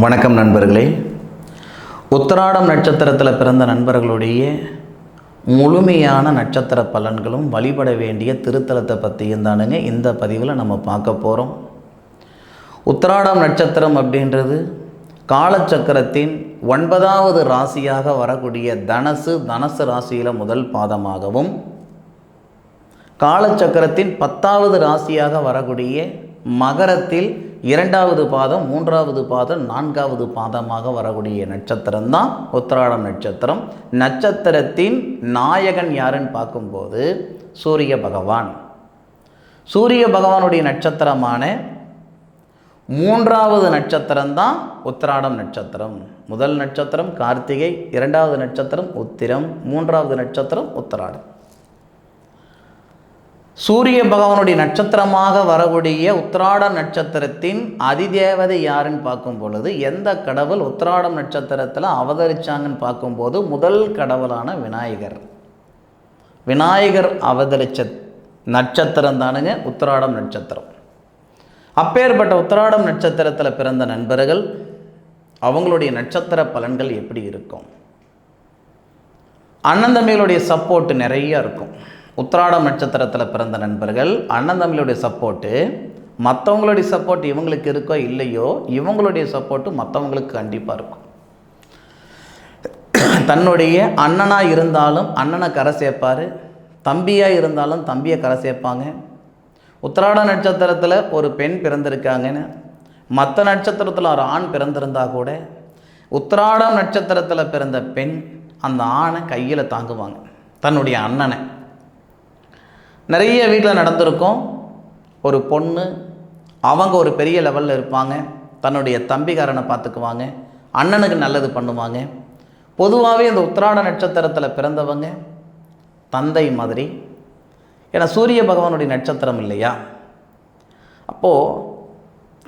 வணக்கம் நண்பர்களே. உத்திராடம் நட்சத்திரத்தில் பிறந்த நண்பர்களுடைய முழுமையான நட்சத்திர பலன்களும் வழிபட வேண்டிய திருத்தலத்தை பற்றியும் தானுங்க இந்த பதிவில் நம்ம பார்க்க போகிறோம் உத்தராடம் நட்சத்திரம் அப்படின்றது காலச்சக்கரத்தின் ஒன்பதாவது ராசியாக வரக்கூடிய தனசு தனசு ராசியில் முதல் பாதமாகவும் காலச்சக்கரத்தின் பத்தாவது ராசியாக வரக்கூடிய மகரத்தில் இரண்டாவது பாதம் மூன்றாவது பாதம் நான்காவது பாதமாக வரக்கூடிய நட்சத்திரம் தான் உத்திராடம் நட்சத்திரம். நட்சத்திரத்தின் நாயகன் யாருன்னு பார்க்கும்போது சூரிய பகவான். சூரிய பகவானுடைய நட்சத்திரமான மூன்றாவது நட்சத்திரம் தான் உத்திராடம் நட்சத்திரம். முதல் நட்சத்திரம் கார்த்திகை இரண்டாவது நட்சத்திரம் உத்திரம் மூன்றாவது நட்சத்திரம் உத்திராடம். சூரிய பகவானுடைய நட்சத்திரமாக வரக்கூடிய உத்திராட நட்சத்திரத்தின் அதிதேவதை யாருன்னு பார்க்கும் பொழுது எந்த கடவுள் உத்திராடம் நட்சத்திரத்தில் அவதரிச்சாங்கன்னு பார்க்கும்போது முதல் கடவுளான விநாயகர். விநாயகர் அவதரிச்ச நட்சத்திரம் தானுங்க உத்திராடம் நட்சத்திரம். அப்பேற்பட்ட உத்திராடம் நட்சத்திரத்தில் பிறந்த நண்பர்கள் அவங்களுடைய நட்சத்திர பலன்கள் எப்படி இருக்கும்? அண்ணன் தம்பிகளுடைய சப்போர்ட் நிறைய இருக்கும். உத்திராடம் நட்சத்திரத்தில் பிறந்த நண்பர்கள் அண்ணன் தம்பியுடைய சப்போர்ட்டு மற்றவங்களுடைய சப்போர்ட் இவங்களுக்கு இருக்கோ இல்லையோ இவங்களுடைய சப்போர்ட்டு மற்றவங்களுக்கு கண்டிப்பாக இருக்கும். தன்னுடைய அண்ணனாக இருந்தாலும் அண்ணனை கரை சேர்ப்பார் தம்பியாக இருந்தாலும் தம்பியை கரை சேர்ப்பாங்க. உத்திராட நட்சத்திரத்தில் ஒரு பெண் பிறந்திருக்காங்கன்னு மற்ற நட்சத்திரத்தில் ஒரு ஆண் பிறந்திருந்தா கூட உத்திராடம் நட்சத்திரத்தில் பிறந்த பெண் அந்த ஆணை கையில் தாங்குவாங்க தன்னுடைய அண்ணனை. நிறைய வீட்டில் நடந்திருக்கும். ஒரு பொண்ணு அவங்க ஒரு பெரிய லெவலில் இருப்பாங்க. தன்னுடைய தம்பிக்காரனை பார்த்துக்குவாங்க. அண்ணனுக்கு நல்லது பண்ணுவாங்க. பொதுவாகவே இந்த உத்திராட நட்சத்திரத்தில் பிறந்தவங்க தந்தை மாதிரி. ஏன்னா சூரிய பகவானுடைய நட்சத்திரம் இல்லையா? அப்போது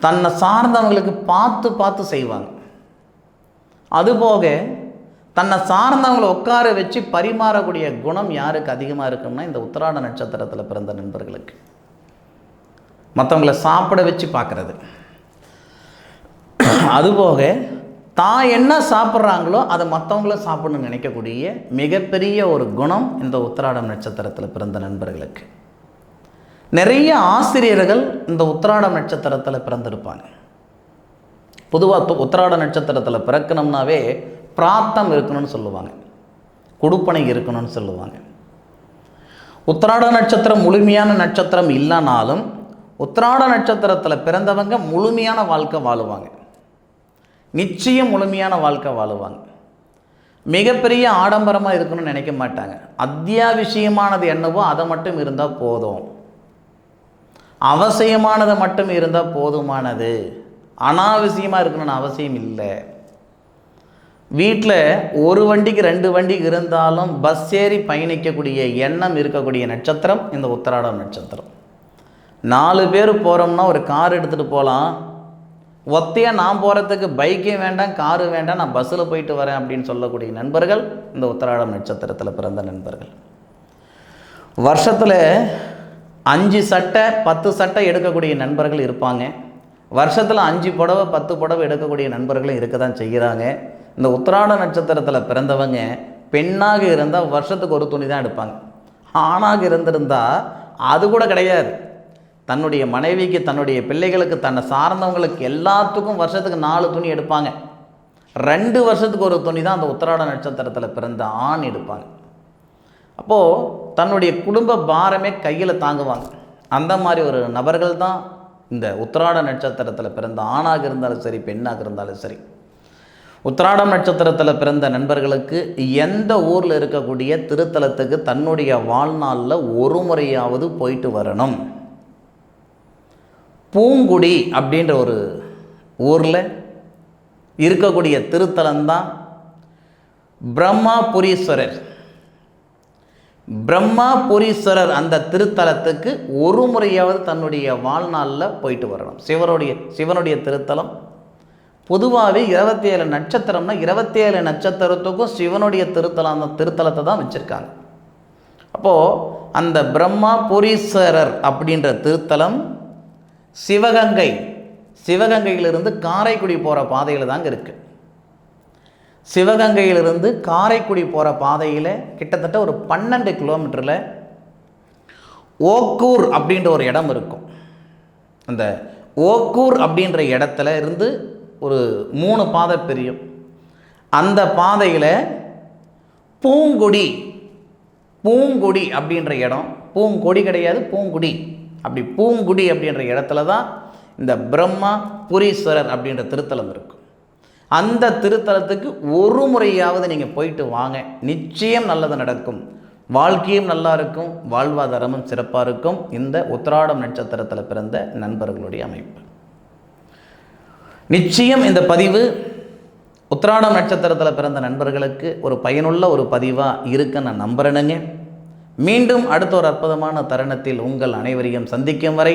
தன்னை சார்ந்தவங்களுக்கு பார்த்து பார்த்து செய்வாங்க. அதுபோக தன்னை சார்ந்தவங்களை உட்கார வச்சு பரிமாறக்கூடிய குணம் யாருக்கு அதிகமாக இருக்கும்னா இந்த உத்திராட நட்சத்திரத்தில் பிறந்த நண்பர்களுக்கு. மற்றவங்களை சாப்பிட வச்சு பார்க்குறது. அதுபோக தான் என்ன சாப்பிட்றாங்களோ அதை மற்றவங்களும் சாப்பிடணும்னு நினைக்கக்கூடிய மிகப்பெரிய ஒரு குணம் இந்த உத்திராடம் நட்சத்திரத்தில் பிறந்த நண்பர்களுக்கு. நிறைய ஆசிரியர்கள் இந்த உத்திராடம் நட்சத்திரத்தில் பிறந்திருப்பாங்க. பொதுவாக உத்திராட நட்சத்திரத்தில் பிறக்கணும்னாவே பிராத்தம் இருக்கணும்னு சொல்லுவாங்க. குடுப்பனை இருக்கணும்னு சொல்லுவாங்க. உத்திராட நட்சத்திரம் முழுமையான நட்சத்திரம் இல்லைனாலும் உத்திராட நட்சத்திரத்தில் பிறந்தவங்க முழுமையான வாழ்க்கை வாழுவாங்க. நிச்சயம் முழுமையான வாழ்க்கை வாழுவாங்க. மிகப்பெரிய ஆடம்பரமாக இருக்கணும்னு நினைக்க மாட்டாங்க. அத்தியாவசியமானது என்னவோ அதை மட்டும் இருந்தால் போதும். அவசியமானது மட்டும் இருந்தால் போதுமானது. அனாவசியமாக இருக்கணும்னு அவசியம் இல்லை. வீட்டில் ஒரு வண்டிக்கு ரெண்டு வண்டி இருந்தாலும் பஸ் ஏறி பயணிக்கக்கூடிய எண்ணம் இருக்கக்கூடிய நட்சத்திரம் இந்த உத்தராடம் நட்சத்திரம். நாலு பேர் போகிறோம்னா ஒரு கார் எடுத்துகிட்டு போகலாம் ஒத்தையாக நான் போகிறதுக்கு பைக்கே வேண்டாம் காரு வேண்டாம் நான் பஸ்ஸில் போயிட்டு வரேன் அப்படின்னு சொல்லக்கூடிய நண்பர்கள் இந்த உத்தராடம் நட்சத்திரத்தில் பிறந்த நண்பர்கள். வருஷத்தில் அஞ்சு சட்டை பத்து சட்டை எடுக்கக்கூடிய நண்பர்கள் இருப்பாங்க. வருஷத்தில் அஞ்சு புடவை பத்து புடவை எடுக்கக்கூடிய நண்பர்களும் இருக்க தான் செய்கிறாங்க. இந்த உத்திராட நட்சத்திரத்தில் பிறந்தவங்க பெண்ணாக இருந்தால் வருஷத்துக்கு ஒரு துணி தான் எடுப்பாங்க. ஆணாக இருந்திருந்தால் அது கூட கிடையாது. தன்னுடைய மனைவிக்கு தன்னுடைய பிள்ளைகளுக்கு தன்னை சார்ந்தவங்களுக்கு எல்லாத்துக்கும் வருஷத்துக்கு நாலு துணி எடுப்பாங்க. ரெண்டு வருஷத்துக்கு ஒரு துணி தான் அந்த உத்திராட நட்சத்திரத்தில் பிறந்த ஆண் எடுப்பாங்க. அப்போது தன்னுடைய குடும்ப பாரமே கையில் தாங்குவாங்க. அந்த மாதிரி ஒரு நபர்கள் தான் இந்த உத்திராட நட்சத்திரத்தில் பிறந்த ஆணாக இருந்தாலும் சரி பெண்ணாக இருந்தாலும் சரி உத்திராடம் நட்சத்திரத்தில் பிறந்த நண்பர்களுக்கு எந்த ஊரில் இருக்கக்கூடிய திருத்தலத்துக்கு தன்னுடைய வாழ்நாளில் ஒரு முறையாவது போயிட்டு வரணும். பூங்குடி அப்படின்ற ஒரு ஊரில் இருக்கக்கூடிய திருத்தலம்தான் பிரம்மாபுரீஸ்வரர். பிரம்மாபுரீஸ்வரர் அந்த திருத்தலத்துக்கு ஒரு முறையாவது தன்னுடைய வாழ்நாளில் போயிட்டு வரணும். சிவனுடைய சிவனுடைய திருத்தலம். பொதுவாகவே இருபத்தி ஏழு நட்சத்திரம்னா இருபத்தி ஏழு நட்சத்திரத்துக்கும் சிவனுடைய திருத்தலம் அந்த திருத்தலத்தை தான் வச்சுருக்காங்க. அப்போது அந்த பிரம்மாபுரீஸ்வரர் அப்படின்ற திருத்தலம் சிவகங்கை சிவகங்கையிலிருந்து காரைக்குடி போகிற பாதையில் தாங்க இருக்குது சிவகங்கையிலிருந்து காரைக்குடி போகிற பாதையில் கிட்டத்தட்ட ஒரு பன்னெண்டு கிலோமீட்டரில் ஓக்கூர் அப்படின்ற ஒரு இடம் இருக்கும். அந்த ஓக்கூர் அப்படின்ற இடத்துல இருந்து ஒரு மூணு பாதை பிரியும். அந்த பாதையில் பூங்குடி பூங்குடி அப்படின்ற இடம். பூங்கொடி கிடையாது பூங்குடி. அப்படி பூங்குடி அப்படின்ற இடத்துல தான் இந்த பிரம்மா புரீஸ்வரர் அப்படின்ற திருத்தலம் இருக்கும். அந்த திருத்தலத்துக்கு ஒரு முறையாவது நீங்கள் போயிட்டு வாங்க. நிச்சயம் நல்லது நடக்கும். வாழ்க்கையும் நல்லா இருக்கும். வாழ்வாதாரமும் சிறப்பாக இருக்கும். இந்த உத்திராடம் நட்சத்திரத்தில் பிறந்த நண்பர்களுடைய அமைப்பு. நிச்சயம் இந்த பதிவு உத்திராடம் நட்சத்திரத்தில் பிறந்த நண்பர்களுக்கு ஒரு பயனுள்ள ஒரு பதிவாக இருக்குன்னு நான் நம்புகிறேனுங்க மீண்டும் அடுத்த ஒரு அற்புதமான தருணத்தில் உங்கள் அனைவரையும் சந்திக்கும் வரை